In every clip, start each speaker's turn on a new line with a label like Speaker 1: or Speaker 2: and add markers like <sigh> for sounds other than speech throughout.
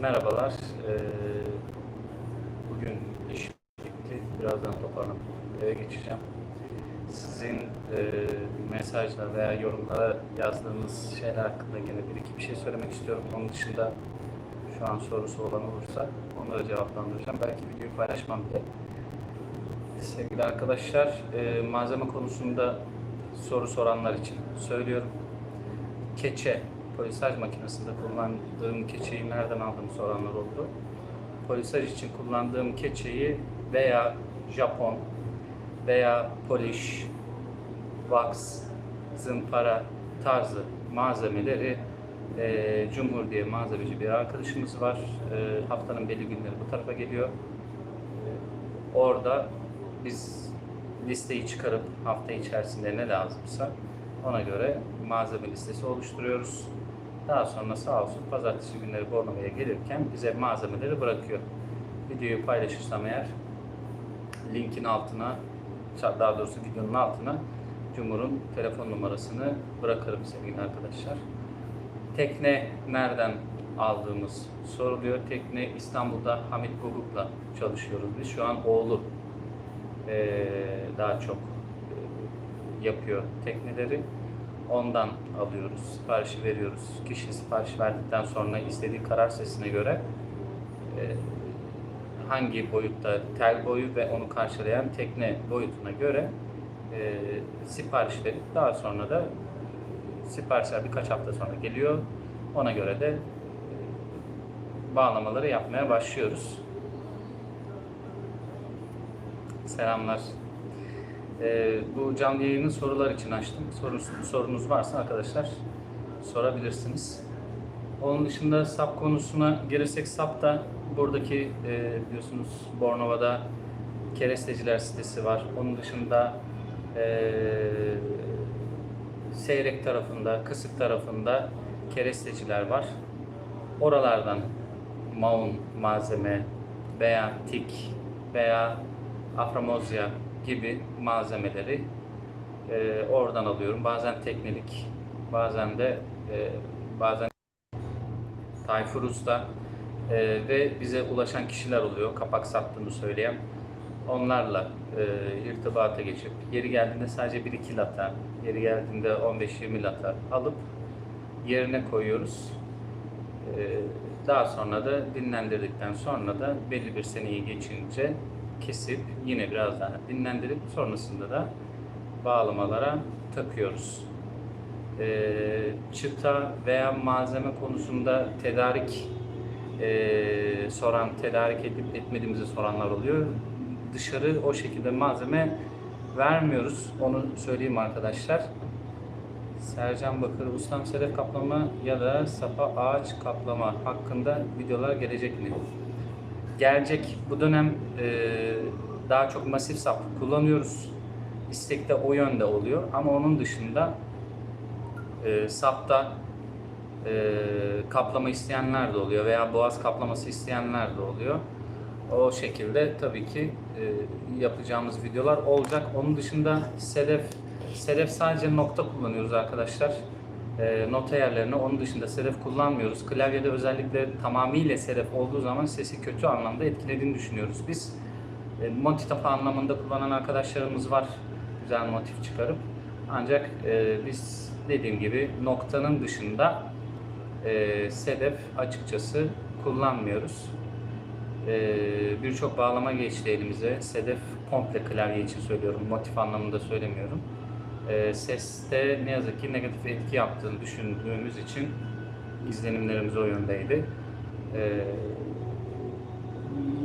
Speaker 1: Merhabalar. Ee, bugün iş bitti. Birazdan toparlanıp eve geçeceğim. Sizin e, veya yorumlara yazdığınız şeyler hakkında gene bir iki bir şey söylemek istiyorum. Onun dışında şu an sorusu olan olursa onları cevaplandıracağım. Belki videoyu paylaşmam bile. Sevgili arkadaşlar, e, malzeme konusunda soru soranlar için söylüyorum. Keçe, polisaj makinesinde kullandığım keçeyi nereden aldığımı soranlar oldu. Polisaj için kullandığım keçeyi veya Japon veya polish, wax, zımpara tarzı malzemeleri e, Cumhur diye malzemeci bir arkadaşımız var. E, haftanın belli günleri bu tarafa geliyor. E, orada biz listeyi çıkarıp hafta içerisinde ne lazımsa ona göre malzeme listesi oluşturuyoruz. Daha sonra sağ olsun pazartesi günleri Bornova'ya gelirken bize malzemeleri bırakıyor. Videoyu paylaşırsam eğer linkin altına, daha doğrusu videonun altına Cumhur'un telefon numarasını bırakırım sevgili arkadaşlar. Tekne nereden aldığımız soruluyor. Tekne İstanbul'da Hamit Guguk'la çalışıyoruz. Biz şu an oğlu daha çok yapıyor tekneleri. Ondan alıyoruz, siparişi veriyoruz. Kişi sipariş verdikten sonra istediği karar sesine göre eee, hangi boyutta tel boyu ve onu karşılayan tekne boyutuna göre eee sipariş verip daha sonra da siparişler birkaç hafta sonra geliyor. Ona göre de eee, bağlamaları yapmaya başlıyoruz. Selamlar. Ee, bu canlı yayını sorular için açtım. Sorunuz, sorunuz varsa arkadaşlar sorabilirsiniz. Onun dışında SAP konusuna gelirsek SAP da buradaki e, biliyorsunuz Bornova'da keresteciler sitesi var. Onun dışında e, Seyrek tarafında, Kısık tarafında keresteciler var. Oralardan maun malzeme veya tik veya aframozya gibi malzemeleri e, oradan alıyorum. Bazen teknelik, bazen de e, bazen Tayfur Usta e, ve bize ulaşan kişiler oluyor. Kapak sattığını söyleyen. Onlarla e, irtibata geçip yeri geldiğinde sadece 1-2 lata, yeri geldiğinde 15-20 lata alıp yerine koyuyoruz. E, daha sonra da dinlendirdikten sonra da belli bir seneyi geçince kesip yine biraz daha dinlendirip sonrasında da bağlamalara takıyoruz. Ee, çıta veya malzeme konusunda tedarik e, soran, tedarik edip etmediğimizi soranlar oluyor. Dışarı o şekilde malzeme vermiyoruz. Onu söyleyeyim arkadaşlar. Sercan Bakır, ustam sedef kaplama ya da sapa ağaç kaplama hakkında videolar gelecek mi? Gelecek. Bu dönem e, daha çok masif sap kullanıyoruz. İstek de o yönde oluyor. Ama onun dışında e, sapta e, kaplama isteyenler de oluyor veya boğaz kaplaması isteyenler de oluyor. O şekilde tabii ki e, yapacağımız videolar olacak. Onun dışında sedef sedef sadece nokta kullanıyoruz arkadaşlar. E, nota yerlerine onun dışında sedef kullanmıyoruz. Klavyede özellikle tamamıyla sedef olduğu zaman sesi kötü anlamda etkilediğini düşünüyoruz biz. E, motif anlamında kullanan arkadaşlarımız var. Güzel motif çıkarıp. Ancak e, biz dediğim gibi noktanın dışında e, sedef açıkçası kullanmıyoruz. E, Birçok bağlama geçti elimize. Sedef komple klavye için söylüyorum. Motif anlamında söylemiyorum. E, seste ne yazık ki negatif etki yaptığını düşündüğümüz için izlenimlerimiz o yöndeydi. E,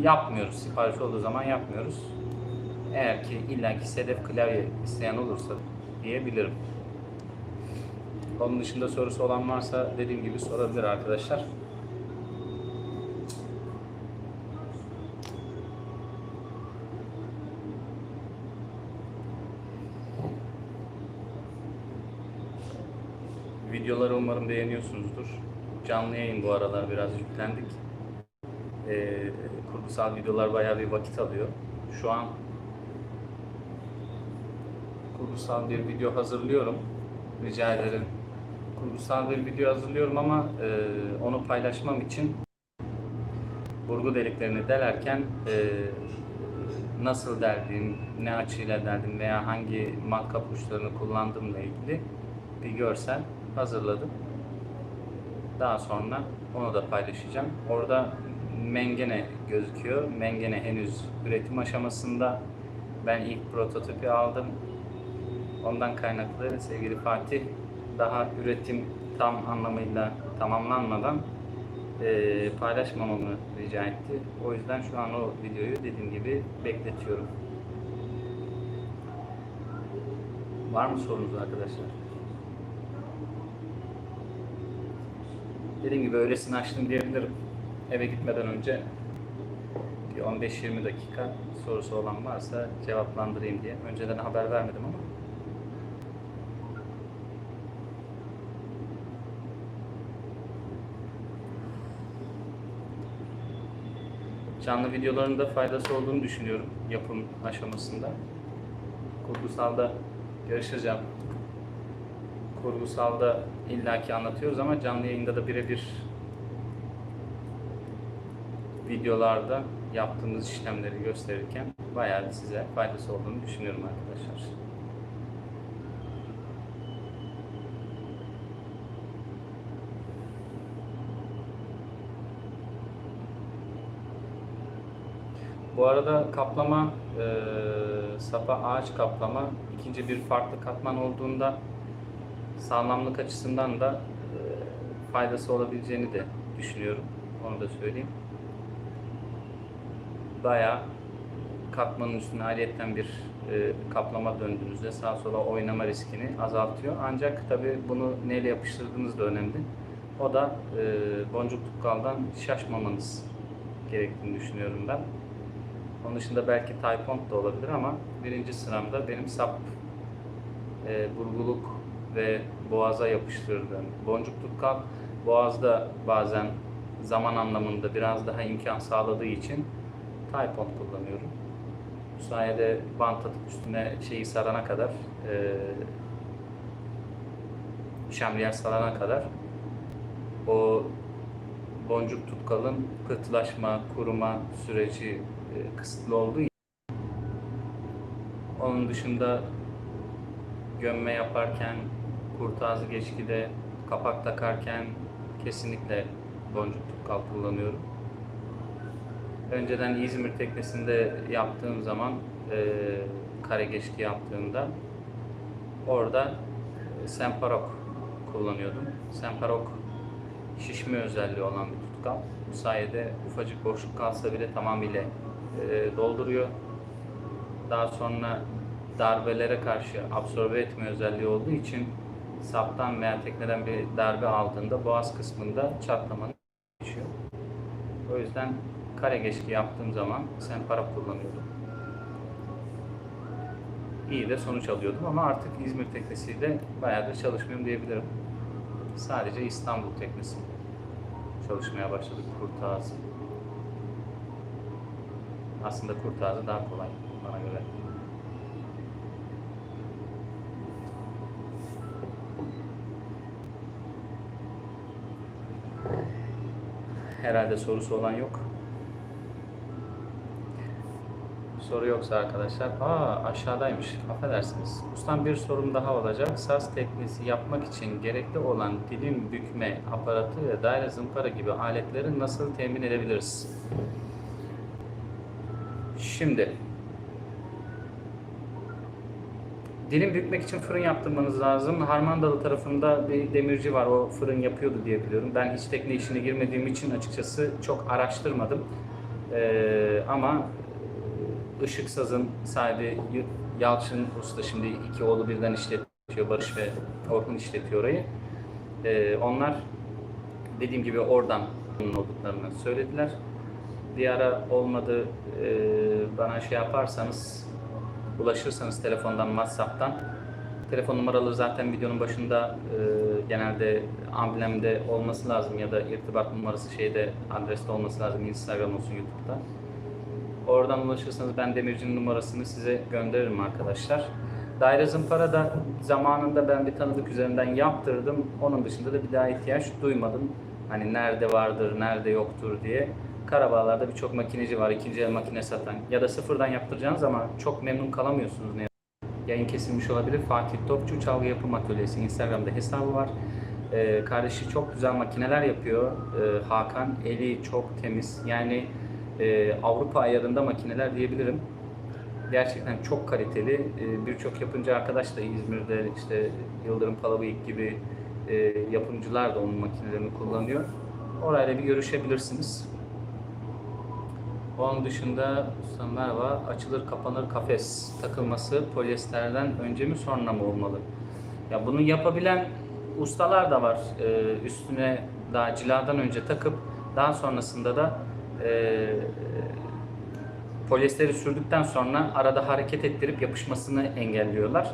Speaker 1: yapmıyoruz. Sipariş olduğu zaman yapmıyoruz. Eğer ki illaki sedef klavye isteyen olursa diyebilirim. Onun dışında sorusu olan varsa dediğim gibi sorabilir arkadaşlar. Videoları umarım beğeniyorsunuzdur. Canlı yayın bu aralar biraz yüklendik. Ee, kurgusal videolar bayağı bir vakit alıyor. Şu an kurgusal bir video hazırlıyorum. Rica ederim. Kurgusal bir video hazırlıyorum ama e, onu paylaşmam için burgu deliklerini delerken e, nasıl deldim, ne açıyla deldim veya hangi matkap uçlarını kullandığımla ilgili bir görsel hazırladım. Daha sonra onu da paylaşacağım. Orada mengene gözüküyor. Mengene henüz üretim aşamasında. Ben ilk prototipi aldım. Ondan kaynaklı sevgili Fatih daha üretim tam anlamıyla tamamlanmadan eee, paylaşmamamı rica etti. O yüzden şu an o videoyu dediğim gibi bekletiyorum. Var mı sorunuz arkadaşlar? Dediğim gibi öylesine açtım diyebilirim. Eve gitmeden önce bir 15-20 dakika sorusu olan varsa cevaplandırayım diye. Önceden haber vermedim ama. Canlı videoların da faydası olduğunu düşünüyorum yapım aşamasında. Kurgusalda görüşeceğim. Kurgusalda illaki anlatıyoruz ama canlı yayında da birebir videolarda yaptığımız işlemleri gösterirken bayağı size faydası olduğunu düşünüyorum arkadaşlar. Bu arada kaplama, e, sapa ağaç kaplama ikinci bir farklı katman olduğunda sağlamlık açısından da e, faydası olabileceğini de düşünüyorum. Onu da söyleyeyim. Bayağı katmanın üstüne ayrıyetten bir e, kaplama döndüğünüzde sağa sola oynama riskini azaltıyor. Ancak tabi bunu neyle yapıştırdığınız da önemli. O da e, boncuk tukkaldan şaşmamanız gerektiğini düşünüyorum ben. Onun dışında belki Taypont da olabilir ama birinci sıramda benim sap e, burguluk ve boğaza yapıştırdığım boncuk tutkal boğazda bazen zaman anlamında biraz daha imkan sağladığı için Taypont kullanıyorum. Bu sayede bant atıp üstüne şeyi sarana kadar e, şemliyer sarana kadar o boncuk tutkalın pıhtılaşma, kuruma süreci e, kısıtlı olduğu için onun dışında gömme yaparken, kurtazı geçkide kapak takarken kesinlikle boncuk tutkal kullanıyorum. Önceden İzmir teknesinde yaptığım zaman e, kare geçki yaptığımda orada e, Semparok kullanıyordum. Semparok şişme özelliği olan bir tutkal. Bu sayede ufacık boşluk kalsa bile tamamıyla e, dolduruyor. Daha sonra darbelere karşı absorbe etme özelliği olduğu için saptan veya tekneden bir darbe aldığında boğaz kısmında çatlamanın geçiyor. O yüzden kare geçki yaptığım zaman semparap kullanıyordum. İyi de sonuç alıyordum ama artık İzmir teknesiyle bayağıdır çalışmıyorum diyebilirim. Sadece İstanbul teknesi çalışmaya başladık kurtağızı. Aslında kurtağızı daha kolay bana göre. Herhalde sorusu olan yok. Soru yoksa arkadaşlar, aa aşağıdaymış, affedersiniz. Ustam bir sorum daha olacak. Saz teknesi yapmak için gerekli olan dilim bükme aparatı ve daire zımpara gibi aletleri nasıl temin edebiliriz? Şimdi, dilim bükmek için fırın yaptırmanız lazım. Harmandalı tarafında bir demirci var, o fırın yapıyordu diye biliyorum. Ben hiç tekne işine girmediğim için açıkçası çok araştırmadım. Ee, ama Işık Saz'ın sahibi Yalçın Usta şimdi iki oğlu birden işletiyor. Barış ve Orkun işletiyor orayı. Ee, onlar dediğim gibi oradan memnun olduklarını söylediler. Bir ara olmadı e, bana şey yaparsanız ulaşırsanız telefondan WhatsApp'tan telefon numaraları zaten videonun başında e, genelde amblemde olması lazım ya da irtibat numarası şeyde adreste olması lazım Instagram olsun YouTube'da. Oradan ulaşırsanız ben demircinin numarasını size gönderirim arkadaşlar. Daire zımpara da zamanında ben bir tanıdık üzerinden yaptırdım. Onun dışında da bir daha ihtiyaç duymadım. Hani nerede vardır, nerede yoktur diye. Karabağlar'da birçok makineci var, ikinci el makine satan ya da sıfırdan yaptıracağınız ama çok memnun kalamıyorsunuz ne Yayın kesilmiş olabilir. Fatih Topçu Çalgı Yapım Atölyesi Instagram'da hesabı var. Ee, kardeşi çok güzel makineler yapıyor. Ee, Hakan eli çok temiz. Yani e, Avrupa ayarında makineler diyebilirim. Gerçekten çok kaliteli. Ee, Birçok yapımcı arkadaş da İzmir'de işte Yıldırım Palabıyık gibi e, yapımcılar da onun makinelerini kullanıyor. Orayla bir görüşebilirsiniz. Onun dışında usta merhaba açılır kapanır kafes takılması polyesterden önce mi sonra mı olmalı? Ya bunu yapabilen ustalar da var. Ee, üstüne daha ciladan önce takıp daha sonrasında da e, polyesteri sürdükten sonra arada hareket ettirip yapışmasını engelliyorlar.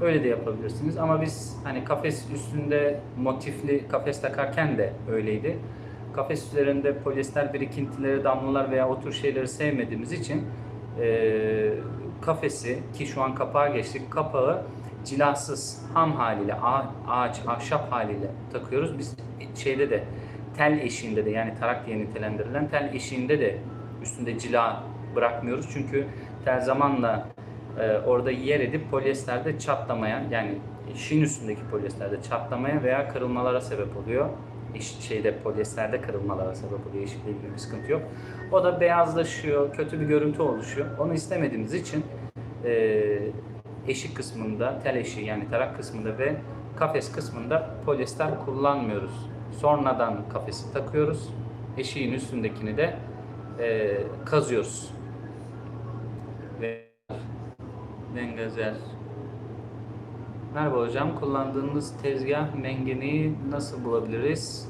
Speaker 1: Öyle de yapabilirsiniz ama biz hani kafes üstünde motifli kafes takarken de öyleydi. Kafes üzerinde polyester birikintileri, damlalar veya o tür şeyleri sevmediğimiz için e, kafesi ki şu an kapağa geçtik kapağı cilasız ham haliyle ağa- ağaç ahşap haliyle takıyoruz. Biz şeyde de tel eşiğinde de yani tarak diye nitelendirilen tel eşiğinde de üstünde cila bırakmıyoruz. Çünkü tel zamanla e, orada yer edip polyesterde çatlamaya yani eşiğin üstündeki polyesterde çatlamaya veya kırılmalara sebep oluyor. Şeyde polyesterde kırılmalara sebep oluyor. Eşikle bir sıkıntı yok. O da beyazlaşıyor, kötü bir görüntü oluşuyor. Onu istemediğimiz için e, eşik kısmında, tel eşiği yani tarak kısmında ve kafes kısmında polyester kullanmıyoruz. Sonradan kafesi takıyoruz. Eşiğin üstündekini de e, kazıyoruz. Ve Dengazer. Merhaba hocam. Kullandığınız tezgah mengeneyi nasıl bulabiliriz?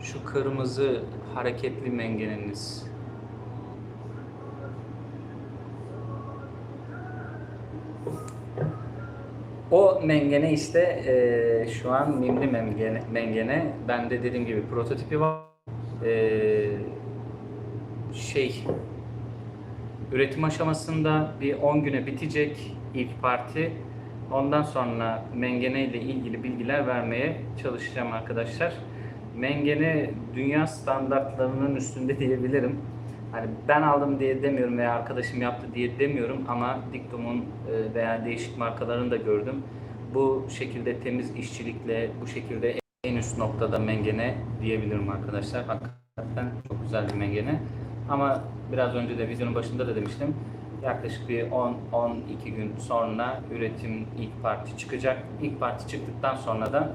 Speaker 1: Şu kırmızı hareketli mengeneniz. O mengene işte eee, şu an mimli mengene, mengene. Bende dediğim gibi prototipi var. Eee, şey üretim aşamasında bir 10 güne bitecek ilk parti. Ondan sonra mengene ile ilgili bilgiler vermeye çalışacağım arkadaşlar. Mengene dünya standartlarının üstünde <laughs> diyebilirim. Hani ben aldım diye demiyorum veya arkadaşım yaptı diye demiyorum ama Diktum'un e, veya değişik markalarını da gördüm. Bu şekilde temiz işçilikle bu şekilde en üst noktada mengene diyebilirim arkadaşlar. Hakikaten çok güzel bir mengene. Ama biraz önce de videonun başında da demiştim. Yaklaşık bir 10-12 gün sonra üretim ilk parti çıkacak. İlk parti çıktıktan sonra da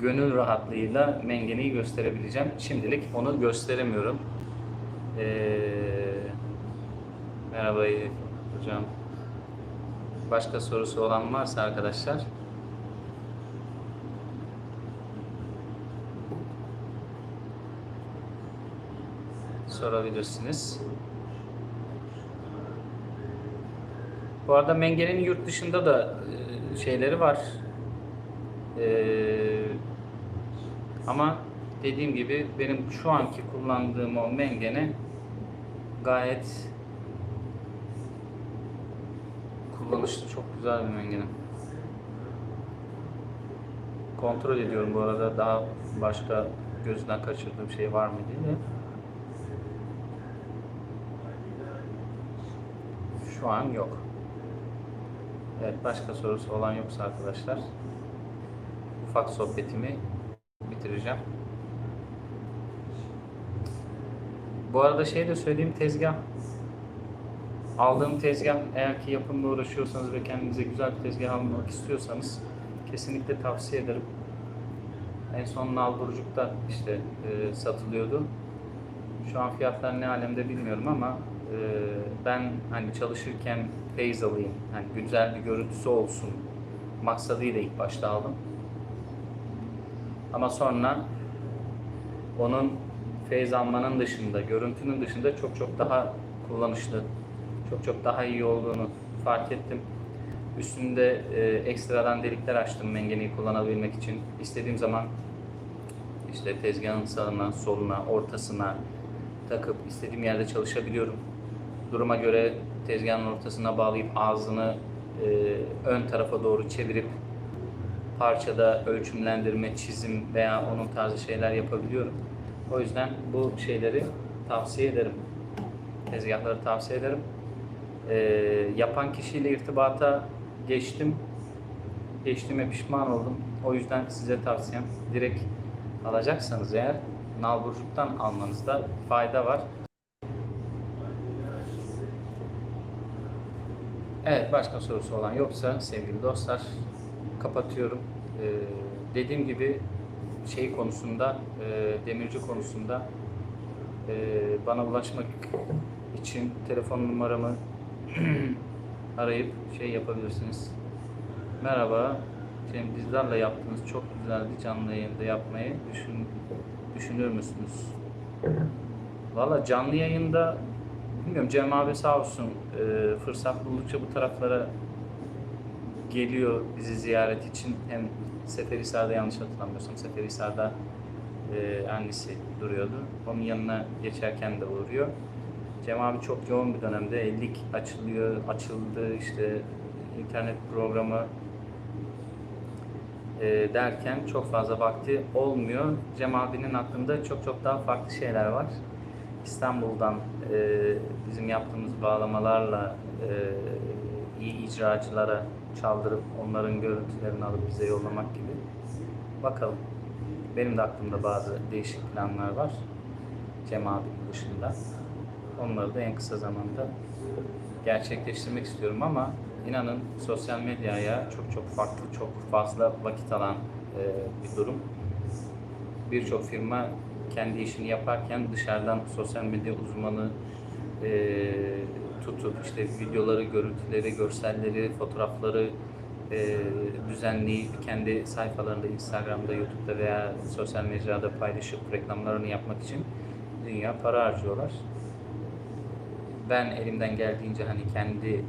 Speaker 1: gönül rahatlığıyla mengeneyi gösterebileceğim. Şimdilik onu gösteremiyorum. Ee, merhaba hocam. Başka sorusu olan varsa arkadaşlar. sorabilirsiniz. Bu arada Mengene'nin yurt dışında da e, şeyleri var. E, ama dediğim gibi benim şu anki kullandığım o Mengene gayet kullanışlı çok güzel bir Mengene. Kontrol ediyorum bu arada daha başka gözden kaçırdığım şey var mı diye. Şu an yok. Evet başka sorusu olan yoksa arkadaşlar ufak sohbetimi bitireceğim. Bu arada şey de söyleyeyim tezgah aldığım tezgah eğer ki yapımla uğraşıyorsanız ve kendinize güzel bir tezgah almak istiyorsanız kesinlikle tavsiye ederim. En son Nalburcuk'ta işte e, satılıyordu. Şu an fiyatlar ne alemde bilmiyorum ama e, ben hani çalışırken feyz alayım, hani güzel bir görüntüsü olsun maksadıyla ilk başta aldım. Ama sonra onun feyz almanın dışında, görüntünün dışında çok çok daha kullanışlı, çok çok daha iyi olduğunu fark ettim. Üstünde e, ekstradan delikler açtım mengeneyi kullanabilmek için. İstediğim zaman işte tezgahın sağına, soluna, ortasına takıp istediğim yerde çalışabiliyorum. Duruma göre tezgahın ortasına bağlayıp ağzını e, ön tarafa doğru çevirip parçada ölçümlendirme, çizim veya onun tarzı şeyler yapabiliyorum. O yüzden bu şeyleri tavsiye ederim. Tezgahları tavsiye ederim. Ee, yapan kişiyle irtibata geçtim. Geçtiğime pişman oldum. O yüzden size tavsiyem direkt alacaksanız eğer nalburcuktan almanızda fayda var. Evet başka sorusu olan yoksa sevgili dostlar kapatıyorum. Ee, dediğim gibi şey konusunda e, demirci konusunda e, bana ulaşmak için telefon numaramı <clears throat> arayıp şey yapabilirsiniz. Merhaba. Cem Dizdar'la yaptığınız çok güzeldi canlı yayında yapmayı düşün, düşünür müsünüz? Valla canlı yayında bilmiyorum Cem abi sağ olsun e, fırsat buldukça bu taraflara geliyor bizi ziyaret için. Hem Seferihisar'da yanlış hatırlamıyorsam Seferihisar'da e, annesi duruyordu. Onun yanına geçerken de uğruyor. Cem abi çok yoğun bir dönemde ellik açılıyor, açıldı işte internet programı e, derken çok fazla vakti olmuyor. Cem abinin aklında çok çok daha farklı şeyler var. İstanbul'dan e, bizim yaptığımız bağlamalarla e, iyi icracılara çaldırıp onların görüntülerini alıp bize yollamak gibi. Bakalım. Benim de aklımda bazı değişik planlar var. Cem abinin dışında. Onları da en kısa zamanda gerçekleştirmek istiyorum ama inanın sosyal medyaya çok çok farklı, çok fazla vakit alan e, bir durum. Birçok firma kendi işini yaparken dışarıdan sosyal medya uzmanı e, tutup işte videoları, görüntüleri, görselleri, fotoğrafları e, düzenleyip kendi sayfalarında, Instagram'da, YouTube'da veya sosyal mecrada paylaşıp reklamlarını yapmak için dünya para harcıyorlar. Ben elimden geldiğince hani kendi e,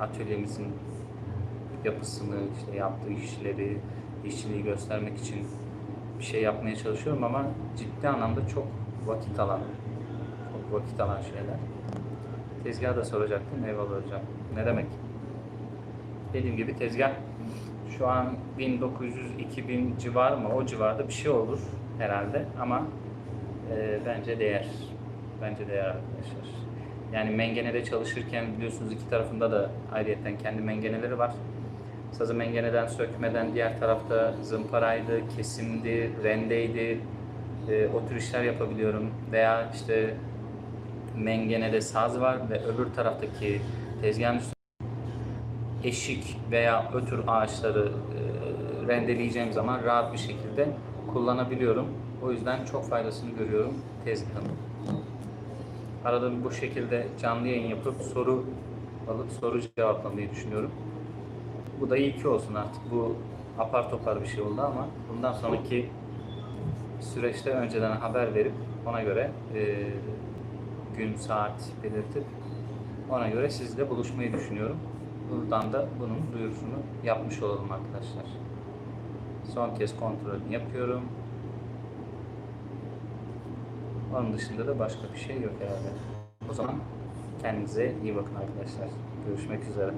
Speaker 1: atölyemizin yapısını, işte yaptığı işleri, işçiliği göstermek için bir şey yapmaya çalışıyorum ama ciddi anlamda çok vakit alan, çok vakit alan şeyler. Tezgahı da soracaktım, eyvallah hocam. Ne demek? Dediğim gibi tezgah şu an 1900-2000 civar mı? O civarda bir şey olur herhalde ama e, bence değer. Bence değer arkadaşlar. Yani mengenede çalışırken biliyorsunuz iki tarafında da ayrıyeten kendi mengeneleri var. Sazı mengeneden sökmeden diğer tarafta zımparaydı, kesimdi, rendeydi. E, o tür işler yapabiliyorum. Veya işte mengenede saz var ve öbür taraftaki tezgahın üstünde eşik veya ötür ağaçları e, rendeleyeceğim zaman rahat bir şekilde kullanabiliyorum. O yüzden çok faydasını görüyorum tezgahın. Arada bu şekilde canlı yayın yapıp soru alıp soru cevaplamayı düşünüyorum. Bu da iyi ki olsun artık. Bu apar topar bir şey oldu ama bundan sonraki süreçte önceden haber verip ona göre e, gün, saat belirtip ona göre sizle buluşmayı düşünüyorum. Buradan da bunun duyurusunu yapmış olalım arkadaşlar. Son kez kontrolünü yapıyorum. Onun dışında da başka bir şey yok herhalde. O zaman kendinize iyi bakın arkadaşlar. Görüşmek üzere.